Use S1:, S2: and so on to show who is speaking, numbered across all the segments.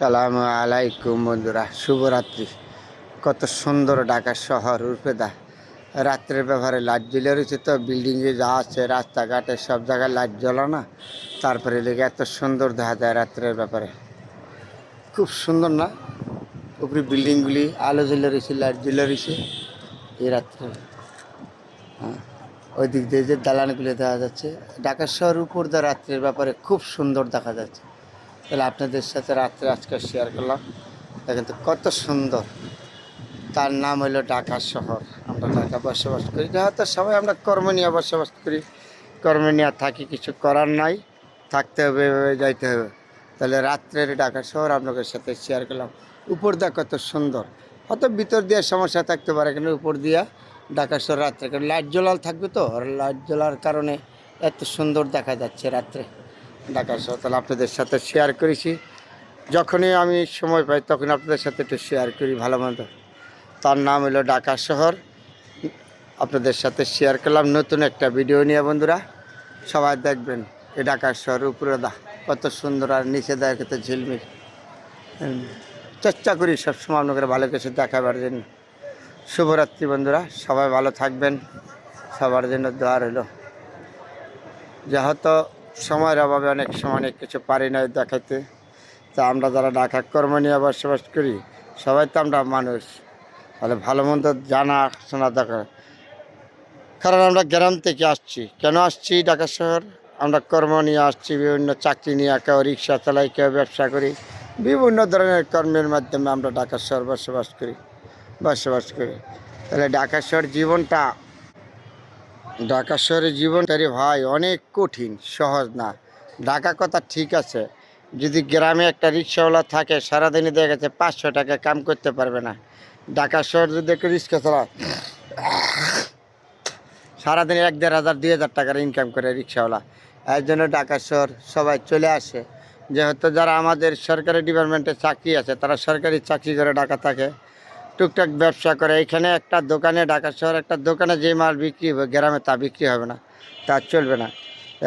S1: সালাম আলাইকুম বন্ধুরা, শুভরাত্রি। কত সুন্দর ঢাকা শহর উর্পেদা রাত্রের ব্যাপারে লাইট জ্বলে রয়েছে তো বিল্ডিংয়ে যা আছে, রাস্তাঘাটে সব জায়গায় লাইট জ্বলা না। তারপরে লেগে এত সুন্দর দেখা যায় রাত্রের ব্যাপারে। খুব সুন্দর না? উপরে বিল্ডিংগুলি আলো জ্বলে রয়েছে, লাইট জ্বলে রয়েছে, এই রাত্রে। হ্যাঁ ওই দিক দিয়ে যে দালানগুলি দেখা যাচ্ছে, ঢাকা শহর উপর দিয়ে রাত্রের ব্যাপারে খুব সুন্দর দেখা যাচ্ছে। তাহলে আপনাদের সাথে রাত্রে আজকে শেয়ার করলাম। দেখেন তো কত সুন্দর। তার নাম হলো ঢাকা শহর। আমরা ঢাকা বসবাস করি। হয়তো সবাই আমরা কর্ম নিয়ে বসবাস করি। কর্ম নিয়ে থাকি কিছু করার নাই। থাকতে হবে যাইতে হবে। তাহলে রাত্রের ঢাকা শহর আপনাদের সাথে শেয়ার করলাম। উপর দিয়ে কত সুন্দর। হয়তো ভিতর দিয়ে সমস্যা থাকতে পারে, কিন্তু উপর দিয়া ঢাকা শহর রাত্রে। কারণ লাইট জ্বলাল থাকবে তো। লাইট জ্বলার কারণে এত সুন্দর দেখা যাচ্ছে রাত্রে। ঢাকা শহর, তাহলে আপনাদের সাথে শেয়ার করেছি। যখনই আমি সময় পাই তখন আপনাদের সাথে একটু শেয়ার করি ভালো মন্দ। তার নাম হলো ঢাকা শহর। আপনাদের সাথে শেয়ার করলাম নতুন একটা ভিডিও নিয়ে বন্ধুরা। সবাই দেখবেন, এই ঢাকা শহর উপরে দা কত সুন্দর আর নিচে দেয় কত ঝিলমিল চেষ্টা করি সবসময় আপনাদের ভালো কিছু দেখাবার জন্য। শুভরাত্রি বন্ধুরা, সবাই ভালো থাকবেন। সবার জন্য দোয়ার হলো যা হয়তো সময়ের অভাবে অনেক সময় অনেক কিছু পারি না দেখাইতে। তা আমরা যারা ঢাকা কর্ম নিয়ে বসবাস করি, সবাই তো আমরা মানুষ। তাহলে ভালো মন্দ জানা শোনা দরকার। কারণ আমরা গ্রাম থেকে আসছি। কেন আসছি ঢাকা শহর? আমরা কর্ম নিয়ে আসছি, বিভিন্ন চাকরি নিয়ে কেউ রিক্সা চালাই, কেউ ব্যবসা করি। বিভিন্ন ধরনের কর্মের মাধ্যমে আমরা ঢাকা শহর বসবাস করি বসবাস করি। তাহলে ঢাকা শহর জীবনটা ঢাকা শহরের জীবনটারি ভাই অনেক কঠিন, সহজ না। ঢাকা কথা ঠিক আছে, যদি গ্রামে একটা রিক্সাওয়ালা থাকে সারাদিনে দেখা গেছে পাঁচশো টাকা কাম করতে পারবে না। ঢাকা শহর যদি একটা রিক্সা চালায় সারাদিনে এক দেড় হাজার, দুই হাজার টাকার ইনকাম করে রিক্সাওয়ালা। এর জন্য ঢাকা শহর সবাই চলে আসে। যেহেতু যারা আমাদের সরকারি ডিপার্টমেন্টে চাকরি আছে, তারা সরকারি চাকরি করে ঢাকা থাকে। টুকটাক ব্যবসা করে, এখানে একটা দোকানে, ঢাকা শহর একটা দোকানে যে মাল বিক্রি হবে, গ্রামে তা বিক্রি হবে না, তা চলবে না।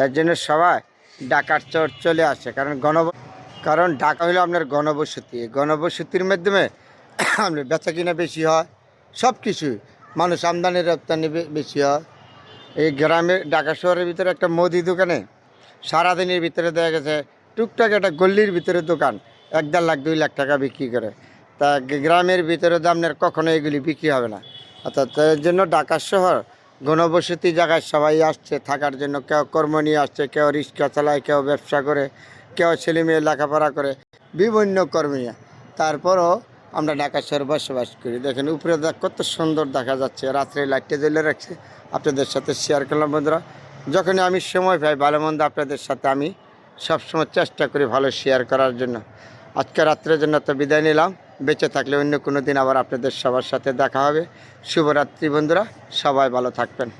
S1: এর জন্য সবাই ঢাকার চর চলে আসে, কারণ গণ, কারণ ঢাকা হলো আপনার গণবসতি। গণবসতির মাধ্যমে আপনার বেচা কিনা বেশি হয়, সব কিছুই মানুষ আমদানি রপ্তানি বেশি হয়। এই গ্রামের ঢাকা শহরের ভিতরে একটা মুদি দোকানে সারাদিনের ভিতরে দেখা গেছে, টুকটাক একটা গল্লির ভিতরে দোকান, এক দেড় লাখ, দুই লাখ টাকা বিক্রি করে। তা গ্রামের ভিতরে তো আপনার কখনো এগুলি বিক্রি হবে না। অর্থাৎ এর জন্য ঢাকা শহর ঘনবসতি জায়গায় সবাই আসছে, থাকার জন্য কেউ কর্ম নিয়ে আসছে, কেউ রিক্সা চালায়, কেউ ব্যবসা করে, কেউ ছেলে মেয়ে লেখাপড়া করে, বিভিন্ন কর্মী। তারপরও আমরা ঢাকা শহর বসবাস করি। দেখেন উপরে কত সুন্দর দেখা যাচ্ছে, রাত্রে লাইটটা জ্বলে রাখছে। আপনাদের সাথে শেয়ার করলাম বন্ধুরা। যখনই আমি সময় পাই, ভালো মন্দ আপনাদের সাথে আমি সবসময় চেষ্টা করি ভালো শেয়ার করার জন্য। আজকে রাত্রের জন্য তো বিদায় নিলাম। বেঁচে থাকলে অন্য কোনো দিন আবার আপনাদের সবার সাথে দেখা হবে। শুভরাত্রি বন্ধুরা, সবাই ভালো থাকবেন।